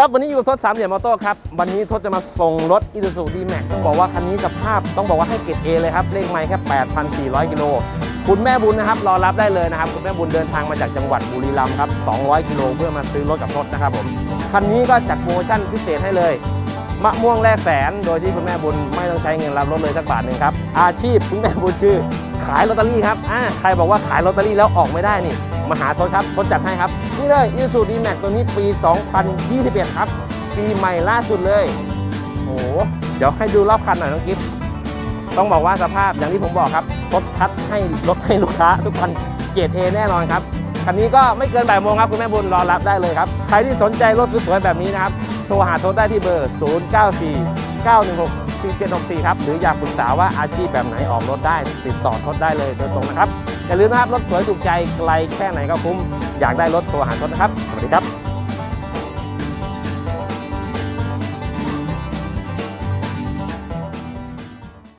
ครับวันนี้อยู่กับทศสามเหลี่ยมมอเตอร์ครับ วันนี้ทศจะมาส่งรถอี u ู u ดีแม็กต้องบอกว่าคันนี้สภาพต้องบอกว่าให้เกรดเอเลยครับ เลขไมล์แค่ 8,400 กิโล คุณแม่บุญนะครับ รอรับได้เลยนะครับ คุณแม่บุญเดินทางมาจากจังหวัดบุรีรัมย์ครับ 200 กิโลเพื่อมาซื้อรถกับทศนะครับผม คันนี้ก็จัดโปรโมชั่นพิเศษให้เลย มะม่วงแลกแสน โดยที่คุณแม่บุญไม่ต้องใช้เงินรับรถเลยสักบาทหนึ่งครับ อาชีพคุณแม่บุญคือขายลอตเตอรี่ครับอ่าใครบอกว่าขายลอตเตอรี่แล้วออกไม่ได้นี่ มาหาทศครับทศจัดให้ครับ นี่เลยอีซูดีแม็กตัวนี้ปี 2021 ครับ ปีใหม่ล่าสุดเลย โอ้โห เดี๋ยวให้ดูรอบคันหน่อยน้องกิฟต้องบอกว่าสภาพอย่างที่ผมบอกครับทดคัดให้รถให้ลูกค้า ทุกคนเกรดเอแน่นอนครับคันนี้ก็ไม่เกินบ่ายโมงครับ คุณแม่บุญรอรับได้เลยครับ ใครที่สนใจรถสวยๆแบบนี้นะครับ โทรหาโทษได้ที่เบอร์ 0 9 4 9 1 6 4 7 6 4 ครับ หรืออยากปรึกษาว่าอาชีพแบบไหนออกรถได้ ติดต่อทดได้เลยโดยตรงนะครับ อย่าลืมนะครับรถสวยถูกใจไกลแค่ไหนก็คุ้มอยากได้รถตัวหารถนะครับ สวัสดีครับ